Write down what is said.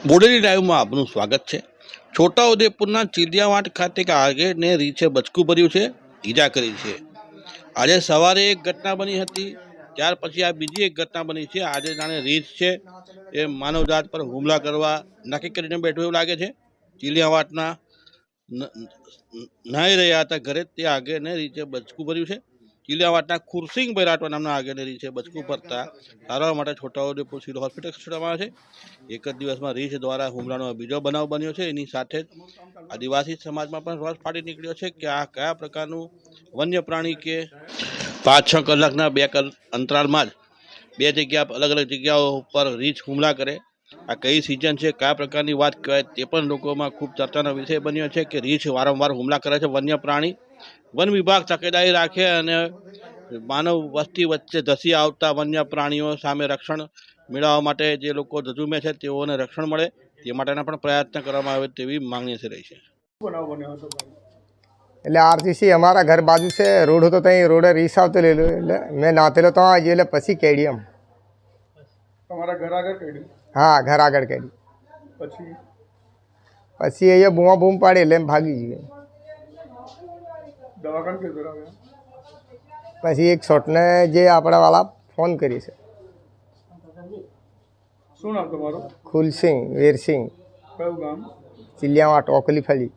બોડેલી લાઈવમાં આપનું સ્વાગત છે છોટાઉદેપુરના ચિલિયાવાટ ખાતે આગેને રીછે બચકું ભર્યું છે ઈજા કરી છે આજે સવારે એક ઘટના બની હતી ત્યાર પછી આ બીજી એક ઘટના બની છે આજે જાણે રીછ છે એ માનવજાત પર હુમલા કરવા નક્કી કરીને બેઠું એવું લાગે છે ચિલિયાવાટના નાહી રહ્યા હતા ઘરે તે આગળને રીચે બચકું ભર્યું છે ચિલિયાવાટના ખુરસિંગ બૈરાટવા નામના આગેને છે, બચકું ભરતા સારવાર માટે છોટાઉદેપુર સિવિલ હોસ્પિટલ ખસેડવામાં આવે છે. એક જ દિવસમાં રીછ દ્વારા હુમલાનો બીજો બનાવ બન્યો છે. એની સાથે જ આદિવાસી સમાજમાં પણ રોષ ફાટી નીકળ્યો છે કે આ કયા પ્રકારનું વન્ય પ્રાણી કે પાંચ છ કલાકના બે અંતરાલમાં જ બે જગ્યા અલગ અલગ જગ્યાઓ ઉપર રીછ હુમલા કરે. આ કઈ સિઝન છે, કયા પ્રકારની વાત કહેવાય તે પણ લોકોમાં ખૂબ ચર્ચાનો વિષય બન્યો છે કે રીછ વારંવાર હુમલા કરે છે વન્ય પ્રાણી. વન વિભાગ તકેદારી રાખે અને માનવ વસ્તી વચ્ચે ધસી આવતા વન્ય પ્રાણીઓ સામે રક્ષણ મેળવવા માટે જે લોકો ઝઝુમે છે તેઓને રક્ષણ મળે તે માટેના પણ પ્રયત્ન કરવામાં આવે તેવી માંગણી છે રહી છે. એટલે આરસીસી અમારા ઘર બાજુ છે રોડ હતો ત્યાં રોડે રીસ આવતો લેલો એટલે મેં નાતેલો તો આજે એટલે પછી કેડી એમ. તમારા ઘર આગળ કેડી હા ઘર આગળ કેડી પછી? પછી અહીંયા બૂમા બૂમ પાડી એટલે એમ ભાગી ગયું. દવાખાને કે કરાવ્યા પછી એક શોટને જે આપણા વાળા ફોન કરી છે. શું નામ તમારું? ખુલસિંહ વીરસિંહ. કયું ગામ? ચિલિયામાં ટોકલી ફળી